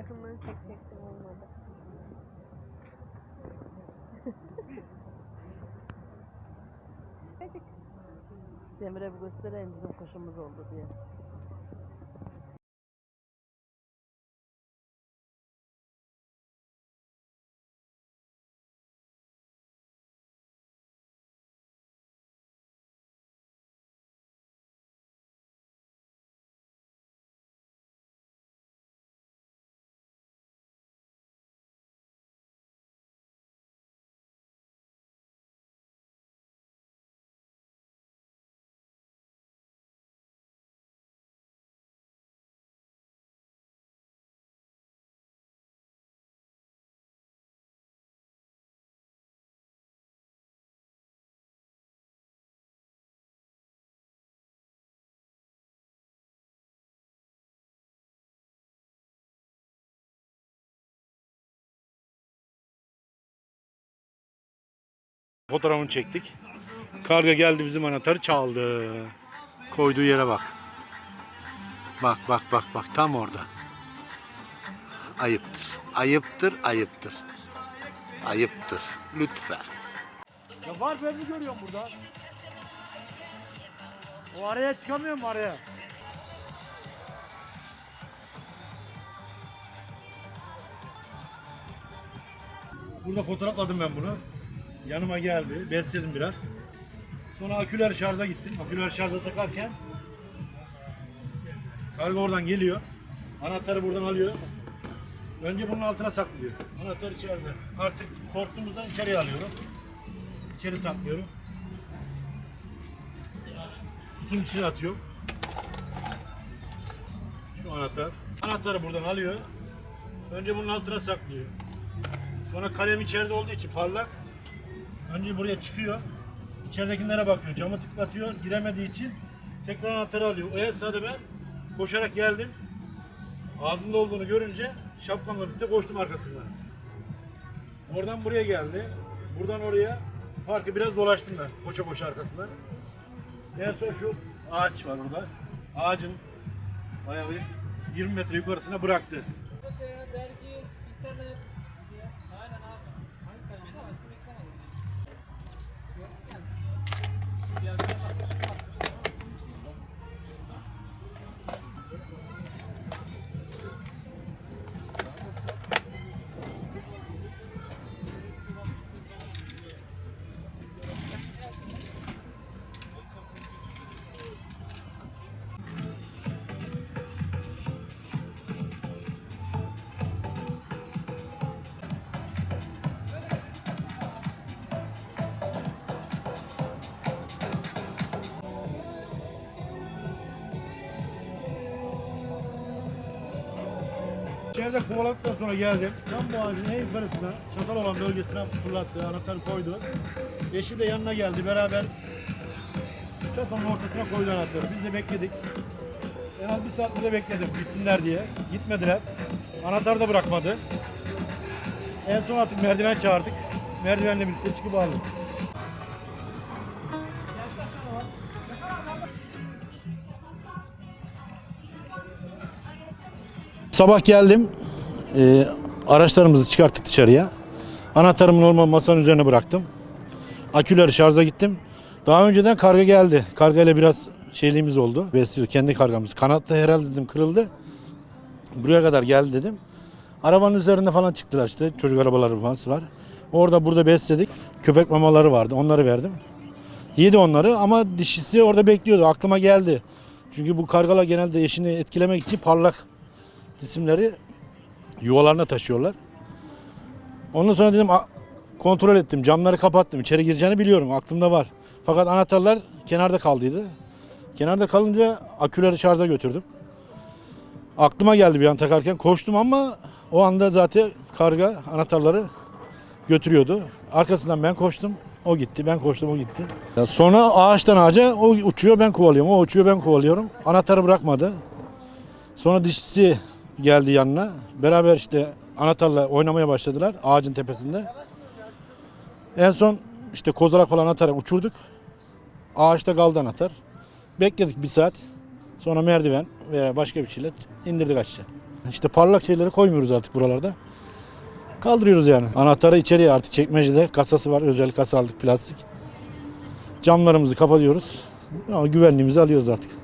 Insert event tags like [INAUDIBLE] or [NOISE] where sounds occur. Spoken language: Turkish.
yakından çekecektim olmadı. [LAUGHS] Demir'e bir göstereyim bizim kuşumuz oldu diye. Fotoğrafını çektik. Karga geldi bizim anahtarı çaldı. Koyduğu yere bak. Bak bak bak bak tam orada. Ayıptır. Ayıptır, ayıptır. Ayıptır. Lütfen. Ya var ben mi görüyorum burada? O araya çıkamıyor mu araya? Burada fotoğrafladım ben bunu. Yanıma geldi. Besledim biraz. Sonra aküler şarja gittim. Aküler şarja takarken kargo oradan geliyor. Anahtarı buradan alıyor. Önce bunun altına saklıyor. Anahtar içeride. Artık korktuğumuzdan içeriye alıyorum. İçeri saklıyorum. Kutunun içine atıyorum. Şu anahtar. Anahtarı buradan alıyor. Önce bunun altına saklıyor. Sonra kalem içeride olduğu için parlak. Önce buraya çıkıyor. İçeridekilere bakıyor. Camı tıklatıyor. Giremediği için tekrar anahtarı alıyor. O esnada ben koşarak geldim. Ağzında olduğunu görünce şapkamla birlikte koştum arkasından. Oradan buraya geldi. Buradan oraya parkı biraz dolaştım ben. Koşa koşa arkasından. En son şu ağaç var orada. Ağacın bayağı bir 20 metre yukarısına bıraktı. dergi, İçeride kovaladıktan sonra geldim. Tam bu ağacın en yukarısına, çatal olan bölgesine fırlattı, anahtarı koydu. Eşi de yanına geldi, beraber çatalın ortasına koydu anahtarı. Biz de bekledik. En az bir saat burada bekledim, gitsinler diye. Gitmediler. Anahtarı da bırakmadı. En son artık merdiven çağırdık. Merdivenle birlikte çıkıp aldık. Sabah geldim. Ee, araçlarımızı çıkarttık dışarıya. Anahtarımı normal masanın üzerine bıraktım. Aküleri şarja gittim. Daha önceden karga geldi. Karga ile biraz şeyliğimiz oldu. Besliyor kendi kargamız. Kanatta herhalde dedim kırıldı. Buraya kadar geldi dedim. Arabanın üzerinde falan çıktılar işte. Çocuk arabaları falan var. Orada burada besledik. Köpek mamaları vardı. Onları verdim. Yedi onları ama dişisi orada bekliyordu. Aklıma geldi. Çünkü bu kargalar genelde eşini etkilemek için parlak cisimleri yuvalarına taşıyorlar. Ondan sonra dedim "A- kontrol ettim. Camları kapattım. İçeri gireceğini biliyorum. Aklımda var. Fakat anahtarlar kenarda kaldıydı. Kenarda kalınca aküleri şarja götürdüm. Aklıma geldi bir an takarken. Koştum ama o anda zaten karga anahtarları götürüyordu. Arkasından ben koştum. O gitti. Ben koştum o gitti. Sonra ağaçtan ağaca o uçuyor ben kovalıyorum. O uçuyor ben kovalıyorum. Anahtarı bırakmadı. Sonra dişisi geldi yanına. Beraber işte anahtarla oynamaya başladılar ağacın tepesinde. En son işte kozalak falan atarak uçurduk. Ağaçta kaldı anahtar. Bekledik bir saat. Sonra merdiven veya başka bir şeyle indirdik aşağı. İşte parlak şeyleri koymuyoruz artık buralarda. Kaldırıyoruz yani. Anahtarı içeriye artık çekmecede kasası var. Özel kasa aldık plastik. Camlarımızı kapatıyoruz. Ama güvenliğimizi alıyoruz artık.